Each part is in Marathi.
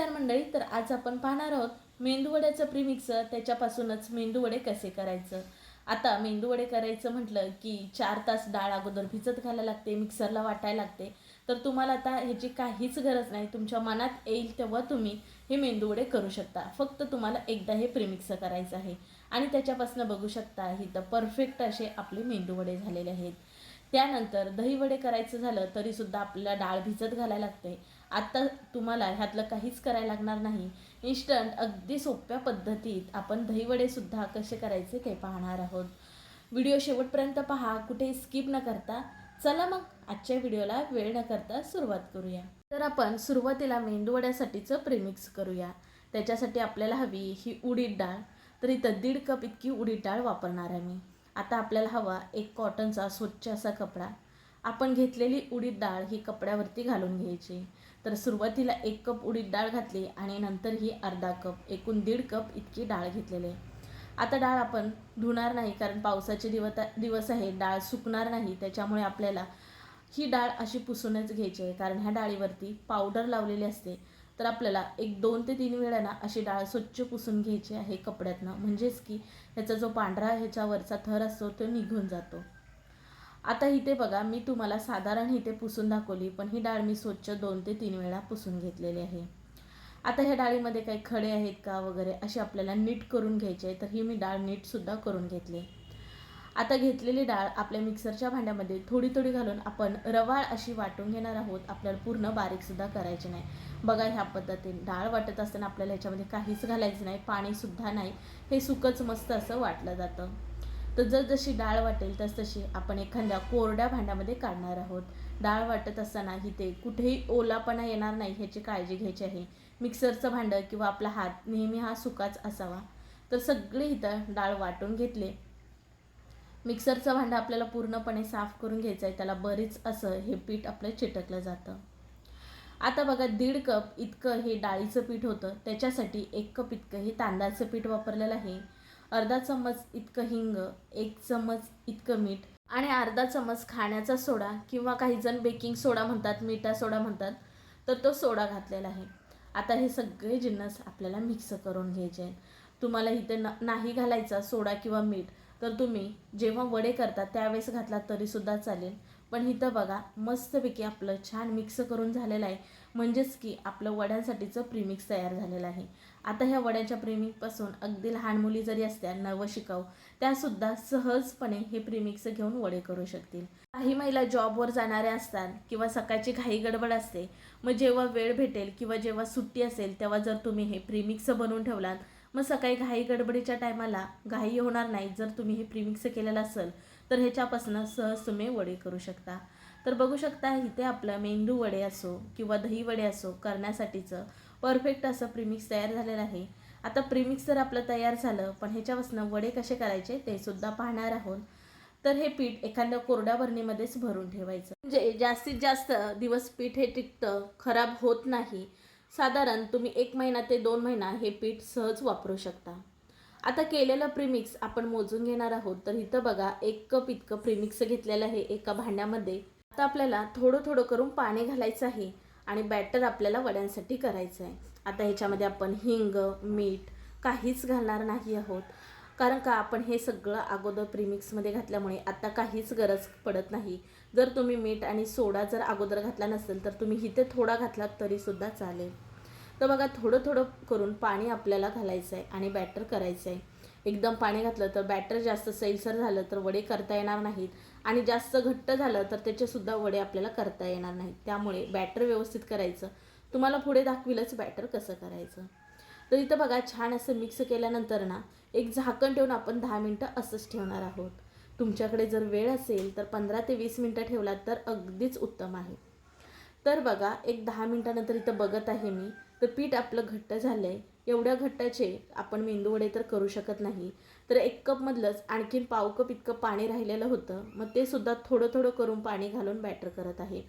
नमस्कार मंडळी तर आज आपण पाहणार आहोत मेंदूवड्याचं प्रीमिक्स त्याच्यापासूनच मेंदूवडे कसे करायचं? आता मेंदूवडे करायचं म्हटलं की चार तास डाळ अगोदर भिजत घालायला लागते मिक्सरला वाटायला लागते. तर तुम्हाला आता ह्याची काहीच गरज नाही तुमच्या मनात येईल तेव्हा तुम्ही हे मेंदूवडे करू शकता. फक्त तुम्हाला एकदा हे प्रीमिक्स करायचं आहे. आणि त्याच्यापासून बघू शकता इथं परफेक्ट असे आपले मेंदूवडे झालेले आहेत. त्यानंतर दहीवडे करायचं झालं तरीसुद्धा आपल्याला डाळ भिजत घालायला लागते. आता तुम्हाला ह्यातलं काहीच करायला लागणार नाही. इन्स्टंट अगदी सोप्या पद्धतीत आपण दहीवडेसुद्धा कसे करायचे ते पाहणार आहोत. व्हिडिओ शेवटपर्यंत पहा कुठे स्किप न करता. चला मग आजच्या व्हिडिओला वेळ न करता सुरुवात करूया. तर आपण सुरुवातीला मेंदूवड्यासाठीचं प्रेमिक्स करूया. त्याच्यासाठी आपल्याला हवी ही उडीद डाळ. तर इथं दीड कप इतकी उडीद डाळ वापरणार आहे मी. आता आपल्याला हवा एक कॉटनचा स्वच्छ असा कपडा. आपण घेतलेली उडीद डाळ ही कपड्यावरती घालून घ्यायची. तर सुरुवातीला एक कप उडीद डाळ घातली आणि नंतर ही अर्धा कप एकूण दीड कप इतकी डाळ घेतलेली. आहे आता डाळ आपण धुणार नाही कारण पावसाचे दिवस दिवस आहे डाळ सुकणार नाही त्याच्यामुळे आपल्याला ही डाळ अशी पुसूनच घ्यायची आहे. कारण ह्या डाळीवरती पावडर लावलेली असते तर आपल्याला एक दोन ते तीन वेळा ना अशी डाळ स्वच्छ पुसून घ्यायची आहे कपड्यातनं. म्हणजेच की ह्याचा जो पांढरा ह्याच्यावरचा थर असतो तो निघून जातो. आता इथे बघा मी तुम्हाला साधारण इथे पुसून दाखवली पण ही डाळ मी स्वच्छ दोन ते तीन वेळा पुसून घेतलेली आहे. आता ह्या डाळीमध्ये काही खडे आहेत का वगैरे असे आपल्याला नीट करून घ्यायचे आहे तर ही मी डाळ नीटसुद्धा करून घेतली. आता घेतलेली डाळ आपल्या मिक्सरच्या भांड्यामध्ये थोडी थोडी घालून आपण रवाळ अशी वाटून घेणार आहोत आपल्याला पूर्ण बारीकसुद्धा करायची नाही. बघा ह्या पद्धतीने डाळ वाटत असताना आपल्याला ह्याच्यामध्ये काहीच घालायचं नाही पाणीसुद्धा नाही हे सुकच मस्त असं वाटलं जातं. तर जर जशी डाळ वाटेल तस तशी आपण एखाद्या कोरड्या भांड्यामध्ये काढणार आहोत. डाळ वाटत असताना इथे कुठेही ओलापणा येणार नाही ह्याची काळजी घ्यायची आहे. मिक्सरचं भांडं किंवा आपला हात नेहमी हा सुकाच असावा. तर सगळे इथं डाळ वाटून घेतले. मिक्सरचं भांडं आपल्याला पूर्णपणे साफ करून घ्यायचं आहे. त्याला बरीच असं हे पीठ आपलं चिटकलं जातं. आता बघा दीड कप इतकं हे डाळीचं पीठ होतं. त्याच्यासाठी एक कप इतकं हे तांदळाचं पीठ वापरलेलं आहे. अर्धा चम्मच इतकं हिंग एक चम्मच इतकं मीठ आणि अर्धा चम्मच खाण्याचा सोडा किंवा काही जण बेकिंग सोडा म्हणतात मिठा सोडा म्हणतात तर तो सोडा घातलेला आहे. आता हे सगळे जिन्नस आपल्याला मिक्स करून घ्यायचे आहेत. तुम्हाला इथे न नाही घालायचा सोडा किंवा मीठ तर तुम्ही जेव्हा वडे करता त्यावेळेस घातला तरीसुद्धा चालेल. पण इथं बघा मस्तपैकी आपलं छान मिक्स करून झालेलं आहे. म्हणजेच की आपलं वड्यांसाठीचं प्रीमिक्स तयार झालेलं आहे. आता ह्या वड्याच्या प्रेमिकपासून अगदी लहान मुली जरी असत्या नवं शिकाऊ त्यासुद्धा सहजपणे हे प्रीमिक्स घेऊन वडे करू शकतील. काही महिला जॉबवर जाणाऱ्या असतात किंवा सकाळची घाई गडबड असते मग जेव्हा वेळ भेटेल किंवा जेव्हा सुट्टी असेल तेव्हा जर तुम्ही हे प्रीमिक्स बनवून ठेवलात मग सकाळी घाई गडबडीच्या टायमाला घाई होणार नाही. जर तुम्ही हे प्रिमिक्स केलेलं असेल तर ह्याच्यापासून सहज तुम्ही वडे करू शकता. तर बघू शकता इथे आपलं मेंदू वडे असो किंवा दही वडे असो करण्यासाठीचं परफेक्ट असं प्रीमिक्स तयार झालेलं आहे. आता प्रीमिक्स जर आपलं तयार झालं पण ह्याच्यापासून वडे कसे करायचे ते सुद्धा पाहणार आहोत. तर हे पीठ एखाद्या कोरड्या भरणीमध्येच भरून ठेवायचं. म्हणजे जास्तीत जास्त दिवस पीठ हे टिकतं खराब होत नाही. साधारण तुम्ही एक महिना ते दोन महिना हे पीठ सहज वापरू शकता. आता केलेलं प्रीमिक्स आपण मोजून घेणार आहोत. तर इथं बघा एक कप इतकं प्रीमिक्स घेतलेलं आहे एका भांड्यामध्ये. आता आपल्याला थोडं थोडं करून पाणी घालायचं आहे. आणि बॅटर आपल्याला वड्यांसाठी करायचं आहे. आता ह्याच्यामध्ये आपण हिंग मीठ काहीच घालणार नाही आहोत. कारण का आपण हे सगळं अगोदर प्रीमिक्समध्ये घातल्यामुळे आता काहीच गरज पडत नाही. जर तुम्ही मीठ आणि सोडा जर अगोदर घातला नसेल तर तुम्ही इथे थोडा घातलात तरीसुद्धा चालेल. तर बघा थोडं थोडं करून पाणी आपल्याला घालायचं आहे आणि बॅटर करायचं आहे. एकदम पाणी घातलं तर बॅटर जास्त सैलसर झालं तर वडे करता येणार नाहीत. आणि जास्त घट्ट झालं तर त्याचेसुद्धा वडे आपल्याला करता येणार नाहीत. त्यामुळे बॅटर व्यवस्थित करायचं. तुम्हाला पुढे दाखविलंच बॅटर कसं करायचं. तर इथं बघा छान असं मिक्स केल्यानंतर ना एक झाकण ठेवून आपण दहा मिनटं असंच ठेवणार आहोत. तुमच्याकडे जर वेळ असेल तर पंधरा ते वीस मिनटं ठेवलात तर अगदीच उत्तम आहे. तर बघा एक दहा मिनटानंतर इथं बघत आहे मी. तर पीठ आपलं घट्ट झालं आहे एवढ्या घट्टाचे आपण मेंदूवडे तर करू शकत नाही. तर एक कपमधलंच आणखीन पाव कप इतकं पाणी राहिलेलं होतं. मग ते सुद्धा थोडं थोडं करून पाणी घालून बॅटर करत आहे.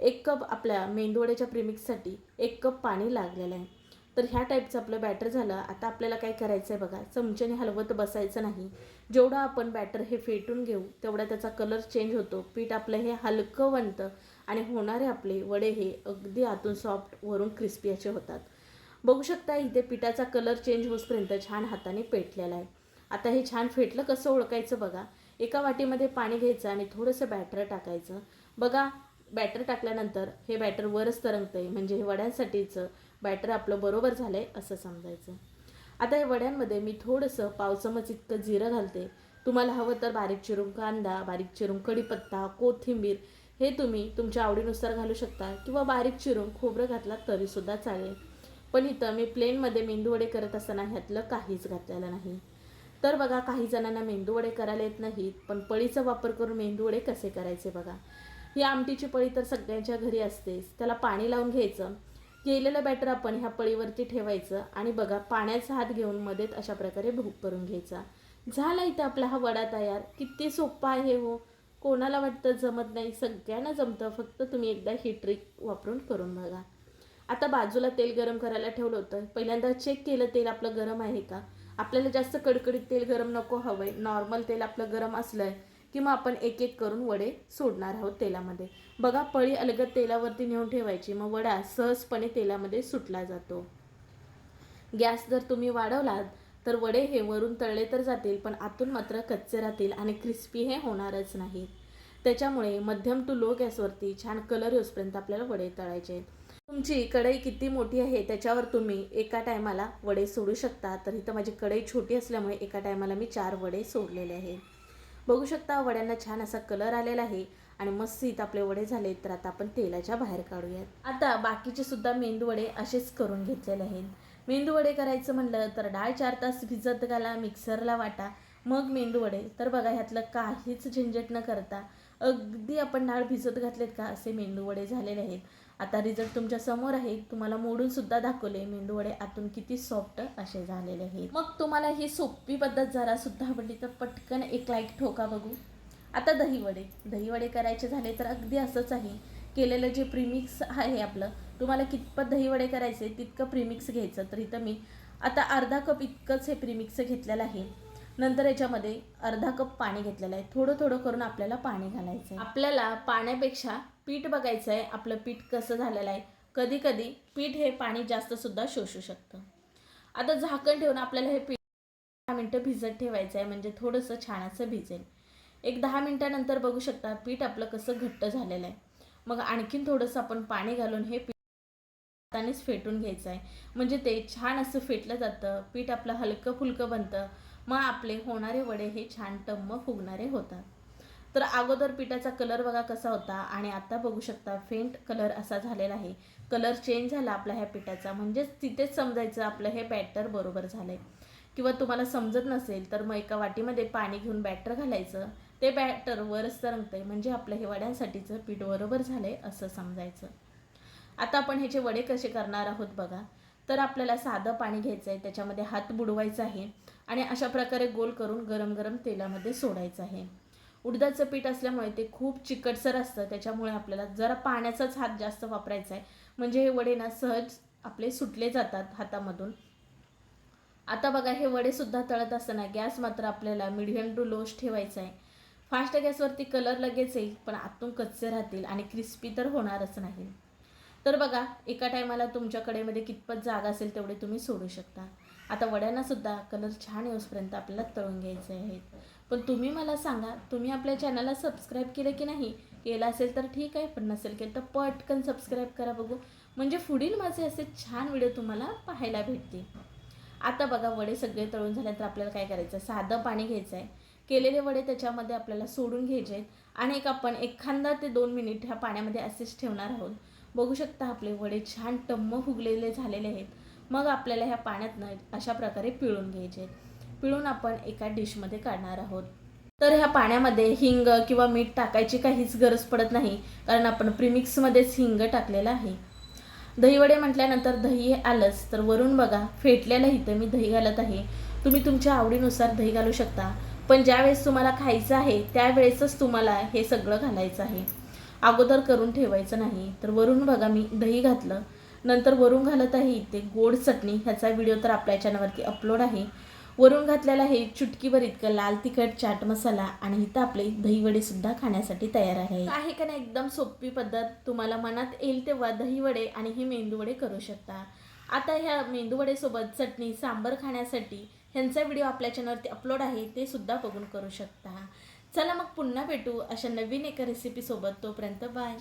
एक कप आपल्या मेंदूवड्याच्या प्रिमिक्ससाठी एक कप पाणी लागलेलं आहे. तर ह्या टाईपचं आपलं बॅटर झालं. आता आपल्याला काय करायचं आहे बघा. चमच्याने हलवत बसायचं नाही. जेवढं आपण बॅटर हे फेटून घेऊ तेवढा त्याचा कलर चेंज होतो. पीठ आपलं हे हलकं बनतं आणि होणारे आपले वडे हे अगदी आतून सॉफ्ट वरून क्रिस्पी असे होतात. बघू शकता इथे पिठाचा कलर चेंज होईपर्यंत छान हाताने पेटलेला आहे. आता हे छान फेटलं कसं ओळखायचं बघा. एका वाटीमध्ये पाणी घ्यायचं आणि थोडंसं बॅटर टाकायचं. बघा बॅटर टाकल्यानंतर हे बॅटर वरच तरंगतं आहे म्हणजे हे वड्यांसाठीचं बॅटर आपलं बरोबर झालं आहे असं समजायचं. आता हे वड्यांमध्ये मी थोडंसं पाव चमच इतकं जिरं घालते. तुम्हाला हवं तर बारीक चिरून कांदा बारीक चिरून कढीपत्ता कोथिंबीर हे तुम्ही तुमच्या आवडीनुसार घालू शकता किंवा बारीक चिरून खोबरं घातला तरीसुद्धा चालेल. पण इथं मी प्लेनमध्ये मेंदूवडे करत असताना ह्यातलं काहीच घातलेलं नाही. तर बघा काही जणांना मेंदूवडे करायला येत नाहीत पण पळीचा वापर करून मेंदूवडे कसे करायचे बघा. ही आमटीची पळी तर सगळ्यांच्या घरी असतेच. त्याला पाणी लावून घ्यायचं. केलेलं बॅटर आपण ह्या पळीवरती ठेवायचं आणि बघा पाण्याचा हात घेऊन मध्येच अशा प्रकारे भूक करून घ्यायचा. झाला इथं आपला हा वडा तयार. किती सोपा आहे हो. कोणाला वाटतं जमत नाही सगळ्यांना जमतं. फक्त तुम्ही एकदा ही ट्रिक वापरून करून बघा. आता बाजूला तेल गरम करायला ठेवलं होतं. पहिल्यांदा चेक केलं तेल आपलं गरम आहे का? आपल्याला जास्त कडकडीत तेल गरम नको हवं आहे नॉर्मल तेल आपलं गरम असलं की मग आपण एक एक करून वडे सोडणार आहोत तेलामध्ये. बघा पळी अलगद तेलावरती नेऊन ठेवायची. मग वडा सहजपणे तेलामध्ये सुटला जातो. गॅस जर तुम्ही वाढवलात तर वडे हे वरून तळले तर जातील पण आतून मात्र कच्चे राहतील आणि क्रिस्पी हे होणारच नाही. त्याच्यामुळे मध्यम टू लो गॅसवरती छान कलर येऊसपर्यंत आपल्याला वडे तळायचे आहेत. तुमची कढई किती मोठी आहे त्याच्यावर तुम्ही एका टायमाला वडे सोडू शकता. तर इथं माझी कढई छोटी असल्यामुळे एका टायमाला मी चार वडे सोडलेले आहे. बघू शकता वड्यांना छान असा कलर आलेला आहे आणि मस्त इथं आपले वडे झाले तर आता आपण तेलाच्या बाहेर काढूयात. आता बाकीचे सुद्धा मेंदू वडे असेच करून घेतलेले आहेत. मेंदू वडे करायचं म्हणलं तर डाळ चार तास भिजत घाला मिक्सरला वाटा. मग मेंदू वडे. तर बघा ह्यातलं काहीच झंझट न करता अगदी आपण डाळ भिजत घातलेत का असे मेंदू वडे झालेले आहेत. आता रिझल्ट तुमच्यासमोर आहे. तुम्हाला मोडून सुद्धा दाखवले मेंदू वडे आतून किती सॉफ्ट असे झालेले आहेत. मग तुम्हाला ही सोपी पद्धत जरा सुद्धा आवडली तर पटकन एक लाईक ठोका बघू. आता दहीवडे. दहीवडे करायचे झाले तर अगदी असंच आहे. केलेलं जे प्रीमिक्स आहे आपलं तुम्हाला कितपत दही वडे करायचे तितकं प्रीमिक्स घ्यायचं. तर इथं मी आता अर्धा कप इतकंच हे प्रीमिक्स घेतलेलं आहे. नंतर याच्यामध्ये अर्धा कप पाणी घेतलेलं आहे. थोडं थोडं करून आपल्याला पाणी घालायचं आहे आपल्याला पाण्यापेक्षा पीठ बघायचं आहे आपलं पीठ कसं झालेलं आहे. कधी कधी पीठ हे पाणी जास्त सुद्धा शोषू शकतं. आता झाकण ठेवून आपल्याला हे पीठ दहा मिनटं भिजत ठेवायचं आहे म्हणजे थोडंसं छान असं भिजेल. एक दहा मिनटानंतर बघू शकता पीठ आपलं कसं घट्ट झालेलं आहे. मग आणखीन थोडंसं आपण पाणी घालून हे पीठ हातानेच फेटून घ्यायचं आहे म्हणजे ते छान असं फेटलं जातं पीठ आपलं हलकं फुलकं बनतं. मग आपले होणारे वडे हे छान टम्म फुगणारे होतात. तर अगोदर पिठाचा कलर बघा कसा होता आणि आता बघू शकता फेंट कलर असा झालेला आहे. कलर चेंज झाला आपला ह्या पिठाचा. म्हणजेच तिथेच समजायचं आपलं हे बॅटर बरोबर झालं आहे किंवा तुम्हाला समजत नसेल तर मग एका वाटीमध्ये पाणी घेऊन बॅटर घालायचं. ते बॅटर वरच तरंगतंय. म्हणजे आपलं हे वड्यांसाठीचं पीठ बरोबर झालं आहे असं समजायचं. आता आपण ह्याचे वडे कसे करणार आहोत बघा. तर आपल्याला साधं पाणी घ्यायचं आहे त्याच्यामध्ये हात बुडवायचा आहे आणि अशा प्रकारे गोल करून गरम गरम तेलामध्ये सोडायचं आहे. उडदाचं पीठ असल्यामुळे ते खूप चिकटसर असतं त्याच्यामुळे आपल्याला जरा पाण्याचाच हात जास्त वापरायचा आहे म्हणजे हे वडे ना सहज आपले सुटले जातात हातामधून. आता बघा हे वडेसुद्धा तळत असताना गॅस मात्र आपल्याला मिडियम टू लोश ठेवायचा आहे फास्ट गॅसवरती कलर लगेच येईल पण आतून कच्चे राहतील आणि क्रिस्पी तर होणारच नाही. तर बघा एका टायमाला तुमच्या कडेमध्ये कितपत जागा असेल तेवढे तुम्ही सोडू शकता. आता वड्यांनासुद्धा कलर छान येऊसपर्यंत आपल्याला तळून घ्यायचे आहेत. पण तुम्ही मला सांगा तुम्ही आपल्या चॅनलला सबस्क्राईब केलं की नाही? केलं असेल तर ठीक आहे पण नसेल केलं तर पटकन सबस्क्राईब करा बघू. म्हणजे पुढील माझे असे छान व्हिडिओ तुम्हाला पाहायला भेटतील. आता बघा वडे सगळे तळून झाल्यानंतर आपल्याला काय करायचं? साधं पाणी घ्यायचं आहे. केलेले वडे त्याच्यामध्ये आपल्याला सोडून घ्यायचे आहेत. आणि एक आपण एखादा ते दोन मिनिट ह्या पाण्यामध्ये असेच ठेवणार आहोत. बघू शकता आपले वडे छान टम्म फुगलेले झालेले आहेत. मग आपल्याला ह्या पाण्यातनं अशा प्रकारे पिळून घ्यायचे आहेत. पिळून आपण एका डिशमध्ये काढणार आहोत. तर ह्या पाण्यामध्ये हिंग किंवा मीठ टाकायची काहीच गरज पडत नाही कारण आपण प्रिमिक्समध्येच हिंग टाकलेलं आहे. दहीवडे म्हटल्यानंतर दही हे आलंच तर वरून बघा फेटलेलं इथं मी दही घालत आहे. तुम्ही तुमच्या आवडीनुसार दही घालू शकता पण ज्यावेळेस तुम्हाला खायचं आहे त्यावेळेसच तुम्हाला हे सगळं घालायचं आहे. अगोदर करून ठेवायचं नाही. तर वरून बघा मी दही घातलं. नंतर वरून घालत आहे इथे गोड चटणी. ह्याचा व्हिडिओ तर आपल्या चॅनलवरती अपलोड आहे. वरून घातलेला आहे चुटकीवर इतकं लाल तिखट चाट मसाला आणि इथं आपले दहीवडेसुद्धा खाण्यासाठी तयार आहे. आहे का नाही एकदम सोपी पद्धत. तुम्हाला मनात येईल तेव्हा दहीवडे आणि हे मेंदूवडे करू शकता. आता ह्या मेंदूवडेसोबत चटणी सांबर खाण्यासाठी ह्यांचा व्हिडिओ आपल्या चॅनलवरती अपलोड आहे ते सुद्धा बघून करू शकता. चला मग पुन्हा भेटू अशा नवीन एका रेसिपीसोबत तोपर्यंत बाय